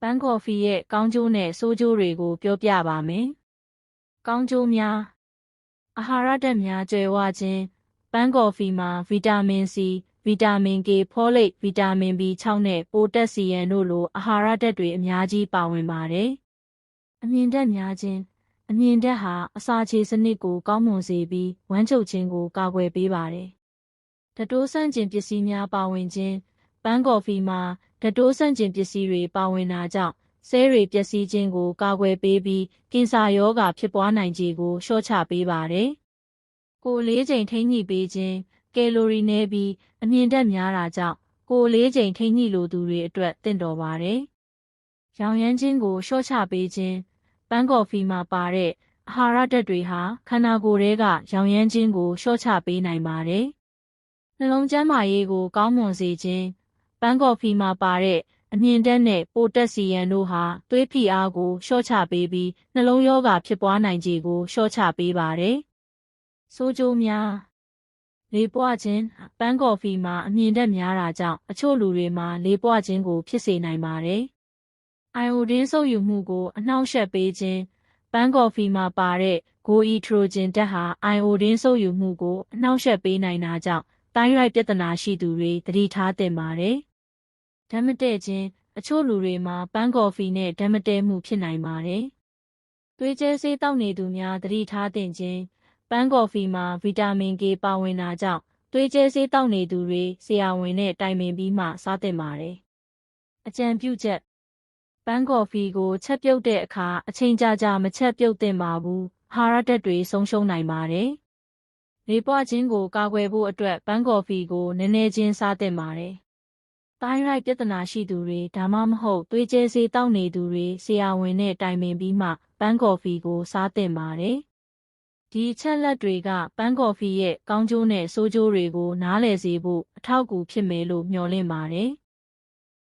ပန်းကော်ဖီရဲ့ကောင်းကျိုးနဲ့ဆိုးကျိုးတွေကို ပြောပြပါမယ်။ကောင်းကျိုးများအာဟာရဓာတ်များကျွယ်ဝခြင်းပန်းကော်ဖီမှာဗီတာမင်စီဗီတာမင် K ဖောလိတ်ဗီတာမင် B6 နဲ့ပိုတက်ဆီယမ်တို့လိုအာဟာရဓာတ်တွေအများကြီးပါဝင်ပါတယ်။အမြင်ဓာတ်များခြင်းအမြင်ဓာတ်ဟာအစာချေစနစ်ကိုကောင်းမွန်စေပြီးဝမ်းချုပ်ခြင်းကိုကာကွယ်ပေးပါတယ်။ဓာတ်တိုးဆန့်ကျင်ပစ္စည်းများပါဝင်ခြင်းပန်းကော်ဖီမှာ ဓာတ်တိုးဆန့်ကျင်ပစ္စည်းတွေပါဝင်တာကြောင့်ဆဲတွေပျက်စီးခြင်းကိုကာကွယ်ပေးပြီးကင်ဆာရောဂါဖြစ်ပွားနိုင်ခြေကိုလျှော့ချပေးပါတယ်။ကိုယ်လေးချိန်ထိန်းညှိပေးခြင်းကယ်လိုရီနည်းပြီးအမြင့်တက်များတာကြောင့်ကိုယ်လေးချိန်ထိန်းညှိလိုသူတွေအတွက်တင့်တော်ပါတယ်။ရောင်ရမ်းခြင်းကိုလျှော့ချပေးခြင်းပန်းကော်ဖီမှာပါတဲ့အာဟာရဓာတ်တွေဟာခန္ဓာကိုယ်ထဲကရောင်ရမ်းခြင်းကိုလျှော့ချပေးနိုင်ပါတယ်။နှလုံးကျန်းမာရေးကိုကောင်းမွန်စေခြင်း ပန်းကော်ဖီမှာပါတဲ့အမြင့်တက်နဲ့ပိုတက်ဆီယမ်တို့ဟာသွေးဖိအားကိုလျှော့ချပေးပြီးနှလုံးရောဂါဖြစ်ပွားနိုင်ခြေကိုလျှော့ချပေးပါတယ်။ဆိုးကျိုးများလေပွားခြင်းပန်းကော်ဖီမှာအမြင့်တက်များတာကြောင့်အချို့လူတွေမှာလေပွားခြင်းကိုဖြစ်စေနိုင်ပါတယ်။အိုင်အိုဒင်းဆုပ်ယူမှုကိုအနှောင့်အယှက်ပေးခြင်းပန်းကော်ဖီမှာပါတဲ့ဂိုအီထရိုဂျင်ဓာတ်ဟာအိုင်အိုဒင်းဆုပ်ယူမှုကိုအနှောင့်အယှက်ပေးနိုင်တာကြောင့်တိုင်းရိုက်ပြဿနာရှိသူတွေသတိထားသင့်ပါတယ်။ ဓာတ်မတည့်ခြင်းအချို့လူတွေမှာပန်းကော်ဖီနဲ့ဓာတ်မတည့်မှုဖြစ်နိုင်ပါတယ်။သွေးကျဲဆေးတောက်နေသူများသတိထားသင့်ခြင်းပန်းကော်ဖီမှာဗီတာမင် K ပါဝင်တာကြောင့်သွေးကျဲဆေးတောက်နေသူတွေဆရာဝန်နဲ့တိုင်ပင်ပြီးမှစားသင့်ပါတယ်။အကြံပြုချက်ပန်းကော်ဖီကိုချက်ပြုတ်တဲ့အခါအချိန်ကြာကြာမချက်ပြုတ်သင့်ပါဘူး။ဟာရဓာတ်တွေဆုံးရှုံးနိုင်ပါတယ်။လေပွားခြင်းကိုကာကွယ်ဖို့အတွက်ပန်းကော်ဖီကိုနည်းနည်းချင်းစားသင့်ပါတယ်။ တိုင်းရိုက်ပြဿနာရှိသူတွေဒါမှမဟုတ်သွေးကျဲဆေးတောက်နေသူတွေဆရာဝန်နဲ့တိုင်ပင်ပြီးမှပန်းကော်ဖီကိုစားသင့်ပါတယ်။ဒီအချက်လက်တွေကပန်းကော်ဖီရဲ့ကောင်းကျိုးနဲ့ဆိုးကျိုးတွေကိုနားလည်စေဖို့အထောက်အကူဖြစ်မယ်လို့မျှော်လင့်ပါတယ်။